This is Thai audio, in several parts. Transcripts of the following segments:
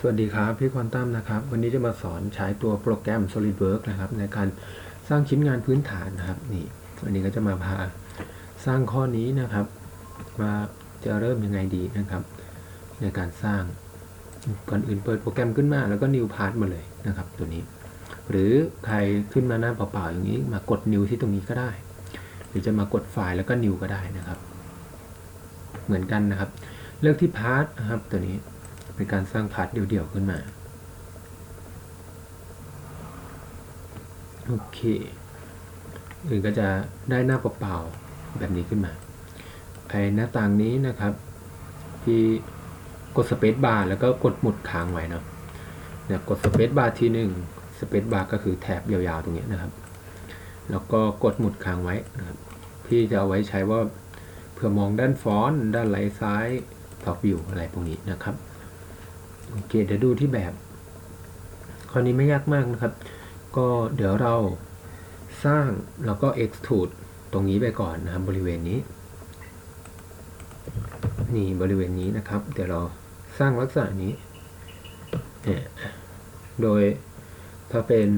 สวัสดีครับพี่ควอนตัมนะครับ วันนี้จะมาสอนใช้ตัวโปรแกรม SolidWorks นะครับ ในการสร้างชิ้นงานพื้นฐานนะครับนี่วันนี้ก็จะมาพาสร้างข้อนี้นะครับ ว่าจะเริ่มยังไงดีนะครับ ในการสร้างก่อนอื่นเปิดโปรแกรมขึ้นมาแล้วก็ new part มาเลยนะครับ ตัวนี้ หรือใครขึ้นมาหน้าเปล่าๆอย่างนี้มากด new ที่ตรงนี้ก็ได้ หรือจะมากดไฟล์แล้วก็ new ก็ได้นะครับ เหมือนกันนะครับ เลือกที่ part นะครับตัวนี้ เป็นการสร้างพาร์ทเดี่ยวๆขึ้นมา โอเคอื่นก็จะได้หน้าเปล่าๆแบบนี้ขึ้นมา ไอหน้าต่างนี้นะครับ ที่กดสเปซบาร์แล้วก็กดหมุดค้างไว้เนาะเนี่ยกดสเปซบาร์ทีหนึ่งสเปซบาร์ก็คือแถบยาวๆตรงนี้นะครับ แล้วก็กดหมุดค้างไว้นะครับ พี่จะเอาไว้ใช้ว่าเพื่อมองด้านฟอนต์ด้านไหลซ้ายท็อปวิวอะไรพวกนี้นะครับ โอเค เดี๋ยวดูที่แบบข้อนี้ไม่ยากมากนะครับ ก็เดี๋ยวเราสร้างแล้วก็ extrude ตรงนี้ไปก่อนนะครับบริเวณนี้ นี่บริเวณนี้นะครับ เดี๋ยวเราสร้างลักษณะนี้เนี่ยโดยถ้าเป็น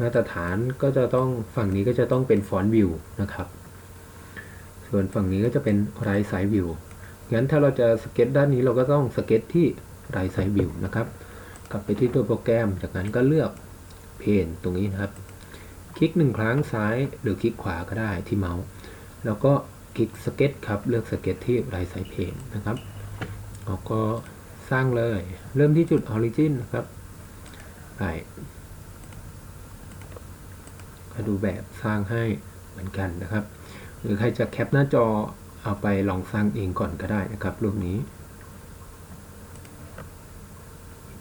มาตรฐานก็จะต้องฝั่งนี้ก็จะต้องเป็นฟอนต์วิวนะครับ ส่วนฝั่งนี้ก็จะเป็นไรไซวิว งั้นถ้าเราจะสเก็ตด้านนี้เราก็ต้องสเก็ตที่ไรไซวิวนะครับ กลับไปที่ตัวโปรแกรม จากนั้นก็เลือกเพนตรงนี้นะครับ คลิกหนึ่งครั้งซ้ายหรือคลิกขวาก็ได้ที่เมาส์ แล้วก็คลิกสเก็ตครับ เลือกสเก็ตที่ไรไซเพนนะครับแล้วก็สร้างเลย เริ่มที่จุดออริจินนะครับไปก็ดูแบบสร้างให้เหมือนกันนะครับ หรือใครจะแคปหน้าจอ เอาไปลองสร้างเองก่อนก็ได้นะครับรูปนี้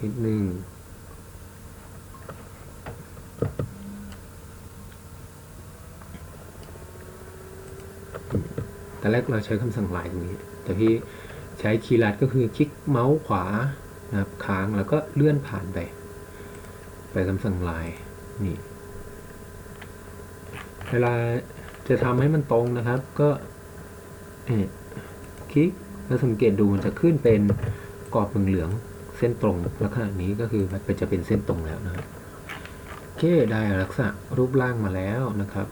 นิดนึงแต่แรกเราใช้คำสั่งลายตรงนี้ แต่พี่ใช้คีย์ลัดก็คือคลิกเมาส์ขวานะครับค้างแล้วก็เลื่อนผ่านไป ไปคำสั่งลายนี่ เวลาจะทำให้มันตรงนะครับ ก็ คลิกแล้วสังเกตดูมันจะขึ้นเป็นกรอบเหลืองเส้นตรงลักษณะนี้ก็คือมันจะเป็นเส้นตรงแล้วนะครับโอเคได้ลักษณะรูปร่างมาแล้วนะครับ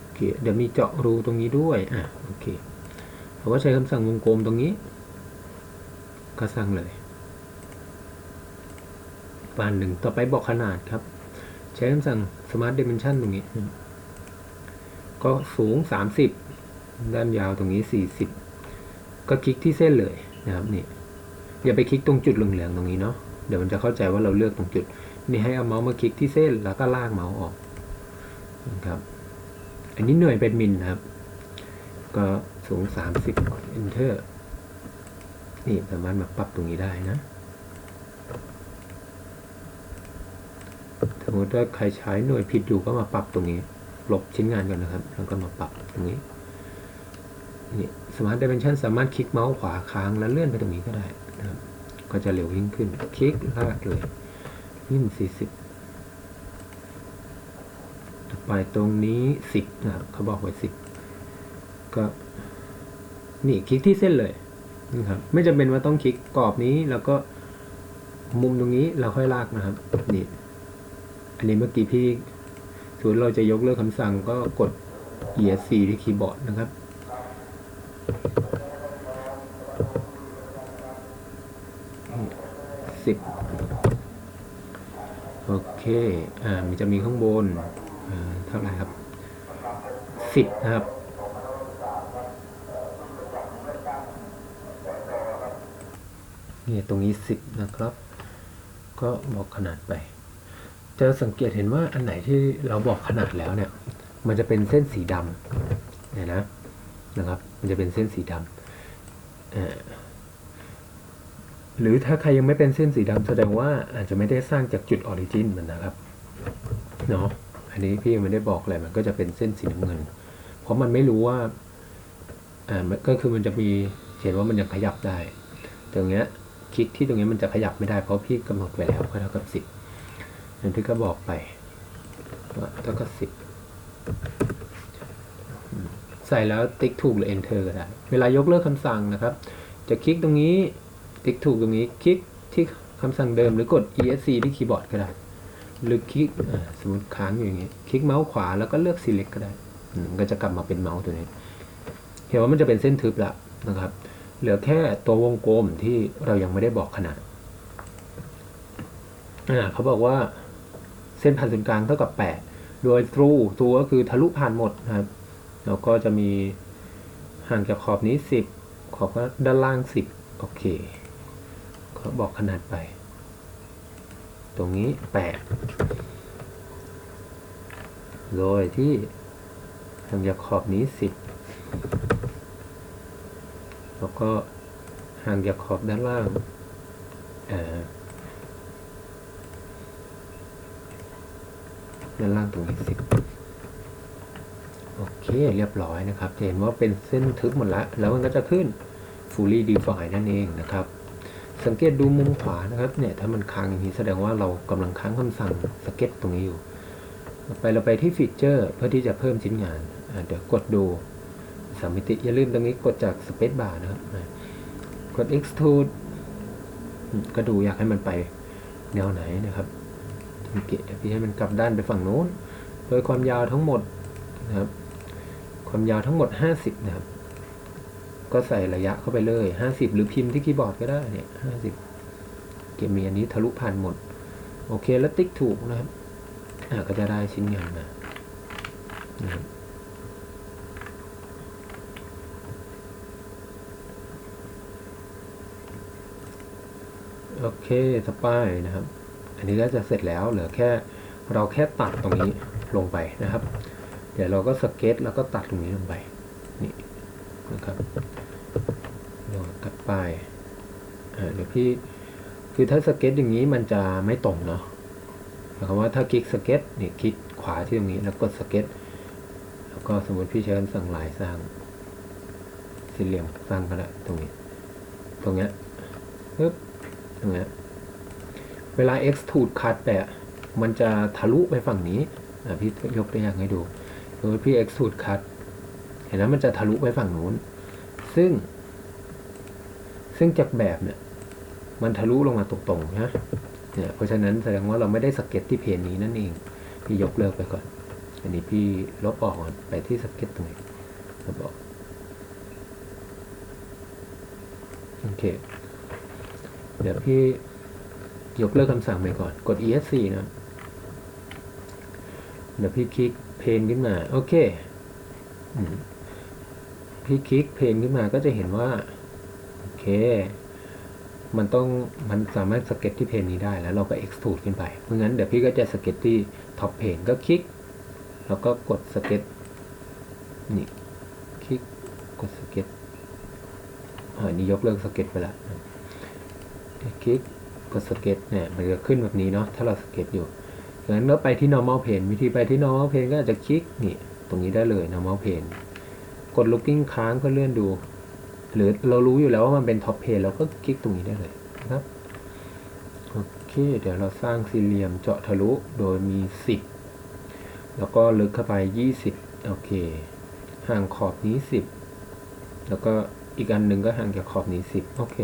โอเคเดี๋ยวมีเจาะรูตรงนี้ด้วยอะโอเคเราก็ใช้คำสั่งวงกลมตรงนี้ก็สร้างเลยปานหนึ่งต่อไปบอกขนาดครับ ใช้คำสั่ง smart dimension ตรงนี้ ก็สูง 30 ด้านยาวตรงนี้ 40 ก็คลิกที่เส้นเลยนะครับนี่อย่าไปคลิกตรงจุดเหลืองๆตรงนี้เนาะเดี๋ยวมันจะเข้าใจว่าเราเลือกตรงจุด นี่ให้เอาเมาส์มาคลิกที่เส้นแล้วก็ลากเมาส์ออกนะครับอันนี้หน่วยเป็นมิลนะครับ ก็สูง 30ก่อน enter นี่สามารถมาปรับตรงนี้ได้นะ สมมติว่าใครใช้หน่วยผิดอยู่ก็มาปรับตรงนี้ ลบชิ้นงานก่อนนะครับ แล้วก็มาปรับตรงนี้ นี่ Smart Dimension สามารถคลิกเมาส์ขวาค้างแล้วเลื่อนไปตรงนี้ก็ได้นะครับ ก็จะเร็วยิ่งขึ้น คลิกลากเลยยิ่ง40 ต่อไปตรงนี้ 10 นะครับ เขาบอกไว้ 10 ก็ นี่คลิกที่เส้นเลยนะครับ ไม่จำเป็นว่าต้องคลิกกรอบนี้แล้วก็มุมตรงนี้เราค่อยลากนะครับ นี่ อันนี้เมื่อกี้พี่สมมติเราจะยกเลิกคำสั่งก็กด ESC ที่คีย์บอร์ดนะครับ สิบโอเค อ่า มันจะมีข้างบนเท่าไหร่ครับสิบนะครับ นี่ตรงนี้สิบนะครับ ก็บอกขนาดไป จะสังเกตเห็นว่าอันไหนที่เราบอกขนาดแล้วเนี่ย มันจะเป็นเส้นสีดำเนี่ยนะ นะครับ มันจะเป็นเส้นสีดำหรือถ้าใครยังไม่เป็นเส้นสีดำแสดงว่าอาจจะไม่ได้สร้างจากจุดออริจินมันนะครับเนาะอันนี้พี่ยังไม่ได้บอกอะไรมันก็จะเป็นเส้นสีน้ำเงิน เพราะมันไม่รู้ว่าอ่าก็คือมันจะมีเห็นว่ามันยังขยับได้ ตรงเนี้ยคลิกที่ตรงนี้มันจะขยับไม่ได้เพราะพี่กำหนดไว้แล้วก็เท่ากับสิบอย่างที่ก็บอกไปว่าเท่ากับสิบ ใส่แล้วติ๊กถูกหรือ enter ก็ได้เวลายกเลิกคำสั่งนะครับ จะคลิกตรงนี้ติ๊กถูกตรงนี้คลิกที่คำสั่งเดิมหรือกด ESC ที่คีย์บอร์ดก็ได้ หรือคลิกสมมติค้างอยู่อย่างนี้ คลิกเมาส์ขวาแล้วก็เลือก select ก็ได้ก็จะกลับมาเป็นเมาส์ตัวนี้ เห็นว่ามันจะเป็นเส้นทึบละนะครับ เหลือแค่ตัววงกลมที่เรายังไม่ได้บอกขนาดเขาบอกว่าเส้นผ่านศูนย์กลางเท่ากับ 8 โดย through ตัวก็คือทะลุผ่านหมดนะครับ แล้วก็จะมีห่างจากขอบนี้ 10 ขอบก็ด้านล่าง 10 โอเคก็บอกขนาดไป ตรงนี้ 8 โดยที่ห่างจากขอบนี้ 10 แล้วก็ห่างจากขอบด้านล่างด้านล่างตรงนี้สิบ โอเคเรียบร้อยนะครับจะเห็นว่าเป็นเส้นทึบหมดแล้ว แล้วมันก็จะขึ้น fully defined นั่นเองนะครับ สังเกตดูมุมขวานะครับเนี่ยถ้ามันค้างอย่างนี้แสดงว่าเรากำลังค้างคำสั่งสเก็ตตรงนี้อยู่ไปเราไปที่ฟีเจอร์เพื่อที่จะเพิ่มชิ้นงาน เดี๋ยวกดดูสามมิติอย่าลืมตรงนี้กดจาก Space Bar นะครับ กด Extrude ก็ดูอยากให้มันไปแนวไหนนะครับสังเกตเดี๋ยวพี่ให้มันกลับด้านไปฝั่งโน้น โดยความยาวทั้งหมดนะครับ ความยาวทั้งหมด 50 นะครับ ก็ใส่ระยะเข้าไปเลย 50 หรือพิมพ์ที่คีย์บอร์ดก็ได้เนี่ย50 เกมมีอันนี้ทะลุผ่านหมด โอเคแล้วติ๊กถูกนะครับก็จะได้ชิ้นงานมานะครับโอเคสปายนะครับ อันนี้ก็จะเสร็จแล้ว เหลือแค่เราแค่ตัดตรงนี้ลงไปนะครับ เดี๋ยวเราก็สเก็ตแล้วก็ตัดตรงนี้ลงไปนี่นะครับเราตัดไปอ่าเดี๋ยวพี่คือถ้าสเก็ตอย่างนี้มันจะไม่ตรงเนาะหมายความว่าถ้าคลิกสเก็ตนี่คลิกขวาที่ตรงนี้แล้วกดสเก็ตแล้วก็สมมติพี่ใช้คำสั่งลายสร้างสี่เหลี่ยมสร้างก็ได้ตรงนี้ ตรงเนี้ยปึ๊บตรงเนี้ยเวลา extrude cut แปะมันจะทะลุไปฝั่งนี้พี่ยกตัวอย่างให้ดู สมมติพี่ extrude cut เห็นไหมมันจะทะลุไปฝั่งนู้น ซึ่ง ซึ่งจากแบบเนี่ย มันทะลุลงมาตรงๆนะเนี่ยเพราะฉะนั้นแสดงว่าเราไม่ได้สเก็ตที่เพนนี้นั่นเอง พี่ยกเลิกไปก่อน อันนี้พี่ลบออกก่อนไปที่สเก็ตตรงนี้ลบออกโอเค เดี๋ยวพี่ยกเลิกคำสั่งไปก่อน กด ESC นะ เดี๋ยวพี่คลิก เพนขึ้นมา โอเคพี่คลิกเพนขึ้นมาก็จะเห็นว่า โอเค มันต้องมันสามารถสเก็ตที่เพนนี้ได้แล้วเราก็ extrude ขึ้นไป เพราะงั้นเดี๋ยวพี่ก็จะสเก็ตที่ท็อปเพนก็คลิก แล้วก็กดสเก็ตนี่คลิกกดสเก็ตอ่านี่ยกเลิกสเก็ตไปล้วคลิกกดสเก็ตเนี่ยมันจะขึ้นแบบนี้เนาะถ้าเราสเก็ตอยู่ งั้นเราไปที่ normal pane วิธีไปที่ normal pane ก็อาจจะคลิกนี่ตรงนี้ได้เลย normal pane กด looking ค้างเพื่อเลื่อนดู หรือเรารู้อยู่แล้วว่ามันเป็น top pane เราก็คลิกตรงนี้ได้เลยนะครับโอเคเดี๋ยวเราสร้างสี่เหลี่ยมเจาะทะลุโดยมี 10 แล้วก็ลึกเข้าไป 20 โอเค ห่างขอบนี้ 10 แล้วก็อีกอันหนึ่งก็ห่างจากขอบนี้ 10 โอเค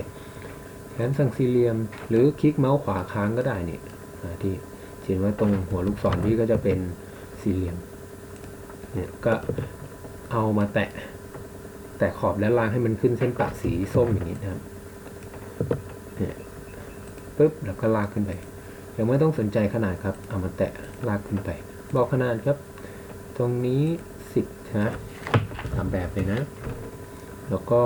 แขนสั่งสี่เหลี่ยม หรือคลิกเมาส์ขวาค้างก็ได้นี่ที่ เห็นว่าตรงหัวลูกศรพี่ก็จะเป็นสี่เหลี่ยมเนี่ยก็เอามาแตะ แตะขอบและลางให้มันขึ้นเส้นปะสีส้มอย่างนี้นะครับเนี่ยปุ๊บแล้วก็ลากขึ้นไปยังไม่ต้องสนใจขนาดครับ เอามาแตะลากขึ้นไป บอกขนาดครับ ตรงนี้สิบนะตามแบบเลยนะ แล้วก็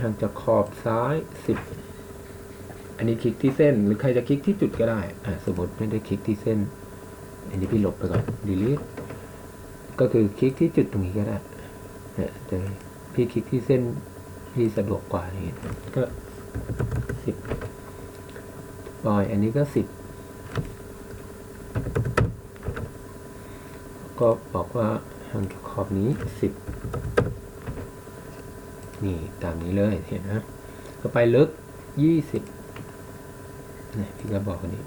ห่างจากขอบซ้าย 10 อันนี้คลิกที่เส้น หรือใครจะคลิกที่จุดก็ได้อ่าสมมติไม่ได้คลิกที่เส้น อันนี้พี่ลบไปก่อน delete ก็คือคลิกที่จุดตรงนี้ก็ได้เนี่ยแต่พี่คลิกที่เส้นพี่สะดวกกว่านี่ก็สิบปล่อยอันนี้ก็สิบก็บอกว่าห่างจากขอบนี้สิบนี่ตามนี้เลยเห็นนะก็ไปลึกยี่สิบ นี่พี่ก็บอกอันนี้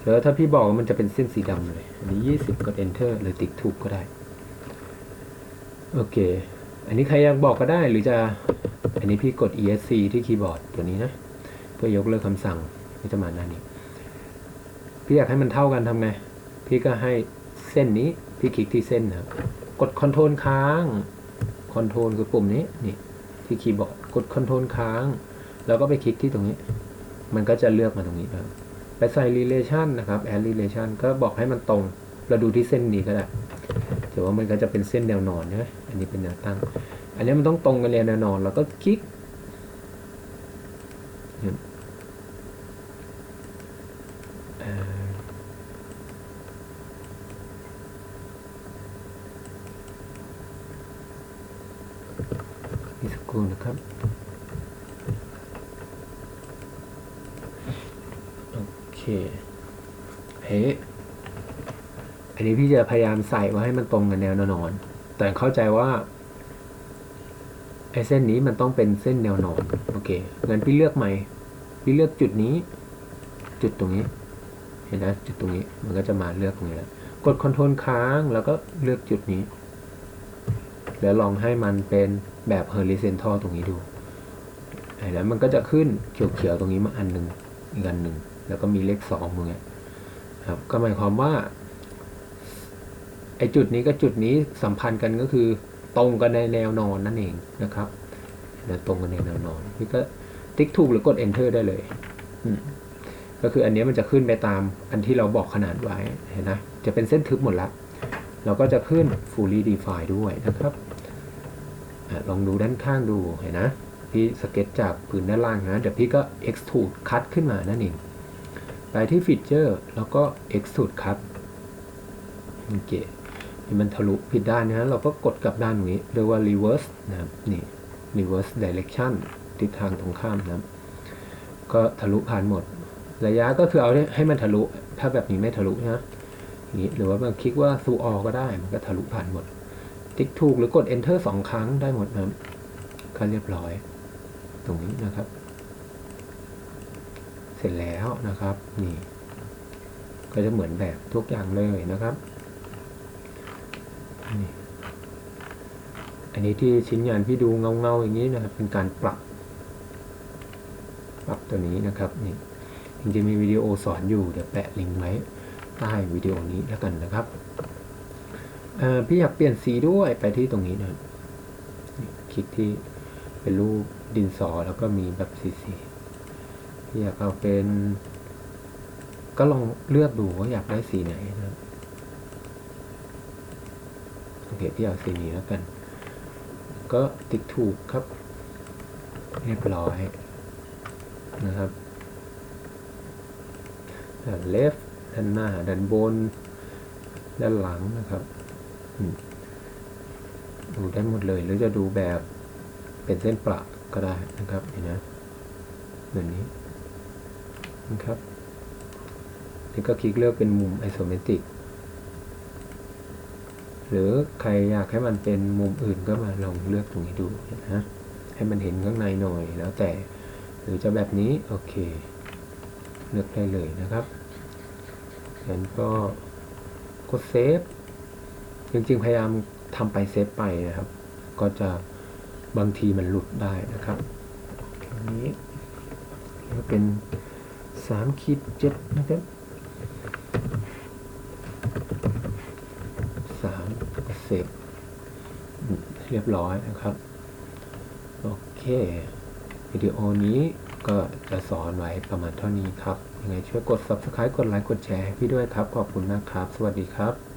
แล้วถ้าพี่บอกว่ามันจะเป็นเส้นสีดำเลยอันนี้ยี่สิบกด enter หรือติ๊กถูกก็ได้ โอเค อันนี้ใครอยากบอกก็ได้หรือจะ อันนี้พี่กด ESC ที่คีย์บอร์ดตัวนี้นะ เพื่อยกเลิกคำสั่งก็จะมาหน้านี้ พี่อยากให้มันเท่ากันทำไง พี่ก็ให้เส้นนี้ พี่คลิกที่เส้นนะกดคอนโทรลค้างคอนโทรลคือปุ่มนี้นี่ที่คีย์บอร์ด กดคอนโทรลค้าง แล้วก็ไปคลิกที่ตรงนี้ มันก็จะเลือกมาตรงนี้นะครับไปใส่ relation นะครับ add relation ก็บอกให้มันตรง เราดูที่เส้นนี้ก็ได้แต่ว่ามันก็จะเป็นเส้นแนวนอนใช่ไหมอันนี้เป็นแนวตั้ง อันนี้มันต้องตรงกันเลยแนวนอนแล้วก็คลิกนี่สักครู่นะครับ โอ เคเฮ้อันนี้พี่จะพยายามใส่ว่าให้มันตรงกับแนวนอน แต่เข้าใจว่าไอ้เส้นนี้มันต้องเป็นเส้นแนวนอน โอเค งั้นพี่เลือกใหม่ พี่เลือกจุดนี้ จุดตรงนี้ เห็นนะ จุดตรงนี้ มันก็จะมาเลือกตรงนี้แล้วกดคอนโทรลค้าง แล้วก็เลือกจุดนี้ แล้วลองให้มันเป็นแบบ horizontal ตรงนี้ดูเห็นแล้วมันก็จะขึ้นเขียวๆตรงนี้มาอันหนึ่งอีกอันหนึ่ง แล้วก็มีเลขสองตรงเนี้ยครับก็หมายความว่าไอ้จุดนี้กับจุดนี้สัมพันธ์กันก็คือตรงกันในแนวนอนนั่นเองนะครับแล้วตรงกันในแนวนอนพี่ก็ติ๊กถูกหรือกด enter ได้เลยอืมก็คืออันนี้มันจะขึ้นไปตามอันที่เราบอกขนาดไว้เห็นนะจะเป็นเส้นทึบหมดแล้วเราก็จะขึ้น fully define ด้วยนะครับอลองดูด้านข้างดูเห็นนะพี่สเก็ตจากพื้นด้านล่างนะเดี๋ยวพี่ก็ extrude cut ขึ้นมานั่นเอง ไปที่ feature แล้วก็ extrude cut โอเคที่มันทะลุผิดด้านนะเราก็กดกลับด้านตรงนี้เรียกว่า reverse นะครับนี่ reverse direction ทิศทางตรงข้ามนะครับก็ทะลุผ่านหมด ระยะก็คือเอาให้มันทะลุ ถ้าแบบนี้ไม่ทะลุนะนี้หรือว่ามันคลิกว่า through all ก็ได้ มันก็ทะลุผ่านหมด ติ๊กถูกหรือกด enter สองครั้งได้หมดนะครับก็เรียบร้อย ตรงนี้นะครับ ร็จแล้วนะครับนี่ก็จะเหมือนแบบทุกอย่างเลยนะครับนี่อันนี้ที่ชิ้นงานพี่ดูเงาเงาๆอย่างนี้นะครับ เป็นการปรับ ปรับตัวนี้นะครับนี่จริงๆมีวิดีโอสอนอยู่เดี๋ยวแปะลิงก์ไว้ใต้วิดีโอนี้แล้วกันนะครับพี่อยากเปลี่ยนสีด้วยไปที่ตรงนี้นะคลิกที่เป็นรูปดินสอแล้วก็มีแบบสีสีพี่ อยากเอาเป็น ก็ลองเลือกดูว่าอยากได้สีไหนนะโอเคพี่เอาสีนี้แล้วกัน ก็ติ๊กถูกครับ เรียบร้อยนะครับด้าน left ด้านหน้าด้านบน ด้านหลังนะครับดูได้หมดเลยหรือจะดูแบบเป็นเส้นประก็ได้นะครับเห็นนะแบบนี้ นะครับนี่ก็คลิกเลือกเป็นมุม isometric หรือใครอยากให้มันเป็นมุมอื่นก็มาลองเลือกตรงนี้ดูนะให้มันเห็นข้างในหน่อยแล้วแต่ หรือจะแบบนี้ โอเค เลือกได้เลยนะครับงั้นก็กดเซฟ จริงๆ พยายามทำไปเซฟไปนะครับ ก็จะบางทีมันหลุดได้นะครับอันนี้ก็เป็น สามขีดเจ็ดนะครับ3เสร็จเรียบร้อยนะครับ โอเควิดีโอนี้ก็จะสอนไว้ประมาณเท่านี้ครับ ยังไงช่วยกด subscribe กดไลค์ กดแชร์ให้พี่ด้วยครับ ขอบคุณนะครับ สวัสดีครับ